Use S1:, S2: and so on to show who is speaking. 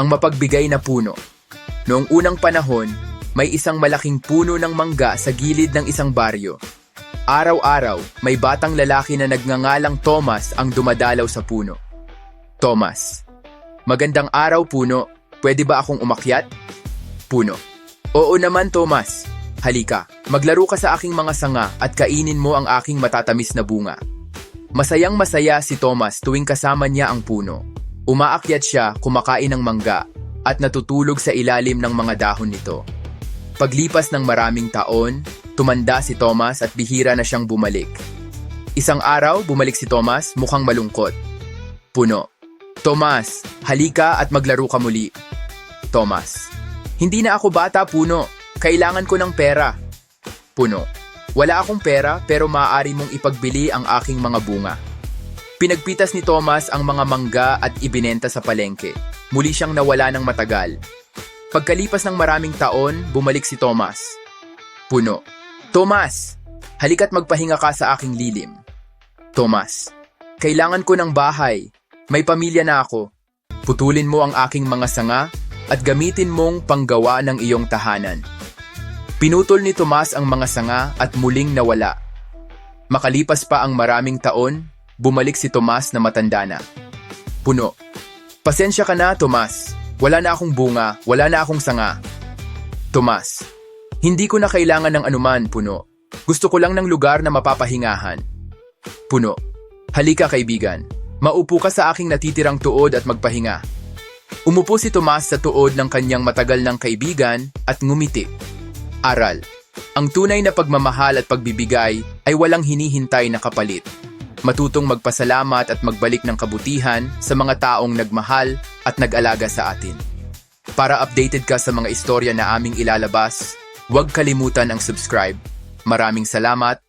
S1: ang mapagbigay na puno. Noong unang panahon, may isang malaking puno ng mangga sa gilid ng isang baryo. Araw-araw, may batang lalaki na nagngangalang Thomas ang dumadalaw sa puno. Thomas, magandang araw puno, pwede ba akong umakyat? Puno, oo naman Thomas. Halika, maglaro ka sa aking mga sanga at kainin mo ang aking matatamis na bunga. Masayang masaya si Thomas tuwing kasama niya ang puno. Umaakyat siya, kumakain ng mangga, at natutulog sa ilalim ng mga dahon nito. Paglipas ng maraming taon, tumanda si Thomas at bihira na siyang bumalik. Isang araw, bumalik si Thomas mukhang malungkot. Puno. Thomas, halika at maglaro ka muli. Thomas. Hindi na ako bata, Puno. Kailangan ko ng pera. Puno. Wala akong pera pero maaari mong ipagbili ang aking mga bunga. Pinagpitas ni Thomas ang mga mangga at ibinenta sa palengke. Muli siyang nawala ng matagal. Pagkalipas ng maraming taon, bumalik si Thomas. Puno. Thomas! Halika't magpahinga ka sa aking lilim. Thomas. Kailangan ko ng bahay. May pamilya na ako. Putulin mo ang aking mga sanga at gamitin mong panggawa ng iyong tahanan. Pinutol ni Tomas ang mga sanga at muling nawala. Makalipas pa ang maraming taon, bumalik si Tomas na matanda na. Puno. Pasensya ka na, Tomas. Wala na akong bunga, wala na akong sanga. Tomas. Hindi ko na kailangan ng anuman, Puno. Gusto ko lang ng lugar na mapapahingahan. Puno. Halika, kaibigan. Maupo ka sa aking natitirang tuod at magpahinga. Umupo si Tomas sa tuod ng kanyang matagal ng kaibigan at ngumiti. Aral. Ang tunay na pagmamahal at pagbibigay ay walang hinihintay na kapalit. Matutong magpasalamat at magbalik ng kabutihan sa mga taong nagmahal at nag-alaga sa atin. Para updated ka sa mga istorya na aming ilalabas, huwag kalimutan ang subscribe. Maraming salamat